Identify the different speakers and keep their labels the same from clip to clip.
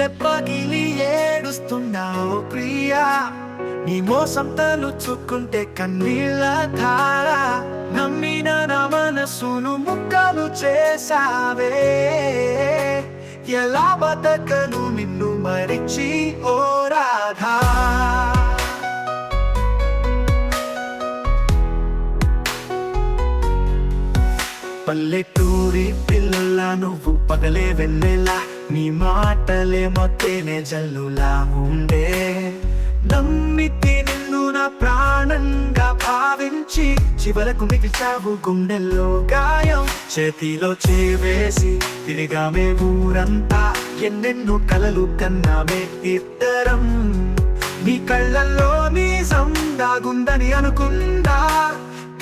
Speaker 1: గుండె పగిలి ఏడుస్తున్నావు ప్రియా. నీ మోసం తలుచుకుంటే కన్నీళ్ళ ధార. నమ్మిన నా మనసును ముక్కలు చేసావే ఎలా బతకను నిన్ను మరిచి ఓ రాధా. పల్లెటూరి పిల్లల నువ్వు పగలే వెళ్ళేలా. నీ మాటలే మొత్తేనే జల్లులా ఉండే. నమ్మితి నిన్ను నా ప్రాణంగా భావించి చివరకు మిగిల్చావు గుండెల్లో గాయం. చేతిలో చేవేసి తిరిగామే ఊరంతా. ఎన్నెన్నో కలలు కన్నామే ఇద్దరం. నీ కళ్ళల్లో నీ సందాగుందని అనుకుందా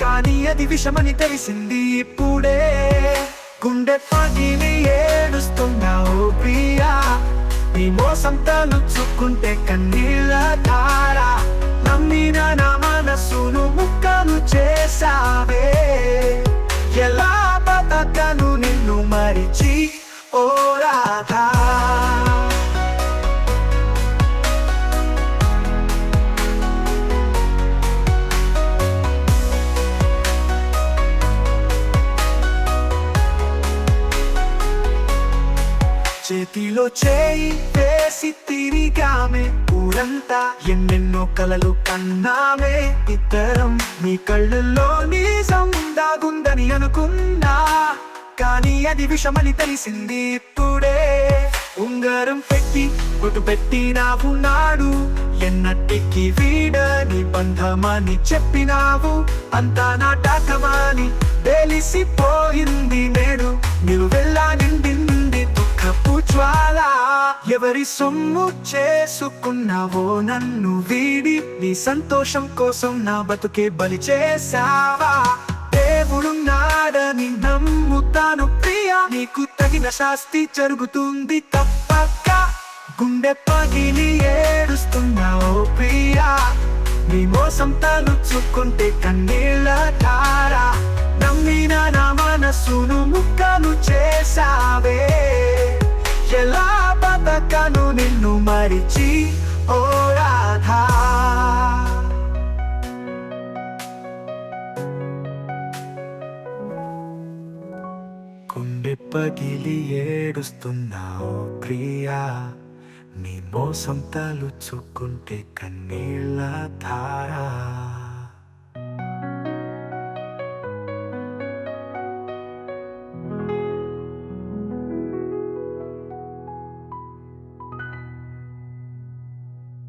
Speaker 1: కానీ అది విషమని తెలిసింది ఇప్పుడే. గుండె పగిలియే నీ మోసం తలుచుకుంటే కన్నీళ్ళ తారా. చేతిలో చేయి వేసి తిరిగామే. ఊరంతా ఎన్నెన్నో కలలు కన్నామే. ఇద్దరం నీ కళ్ళల్లో నిజం దాగుందని అనుకున్నా. కానీ అది విషమని తెలిసింది ఇప్పుడే. ఉంగరం పెట్టి గుట్టు పెట్టినావు నాడు. ఎన్నటికి వీడని బంధమని చెప్పినావు. అంతా నాటకమని తెలిసిపోయింది నేడు. నిలువెల్లా ఎవరి సొమ్ము చేసుకున్నావో నన్ను వీడి నీ సంతోషం కోసం నా బతుకే బలి చేసావా దేవుడున్నాడని నమ్ముతాను ప్రియా నీకు తగిన శాస్తి జరుగుతుంది తప్పక. గుండె పగిలి ఏడుస్తున్నావు ప్రియా నీ మోసం తలుచుకుంటే కన్నీళ్ళ తారా. నమ్మిన నా మనసును ముక్కలు చేశా నిన్ను ఓ రాధా. గుండె పగిలి ఏడుస్తున్నావు ప్రియా. నీ మోసం తలుచుకుంటే కన్నీళ్ళ ధారా.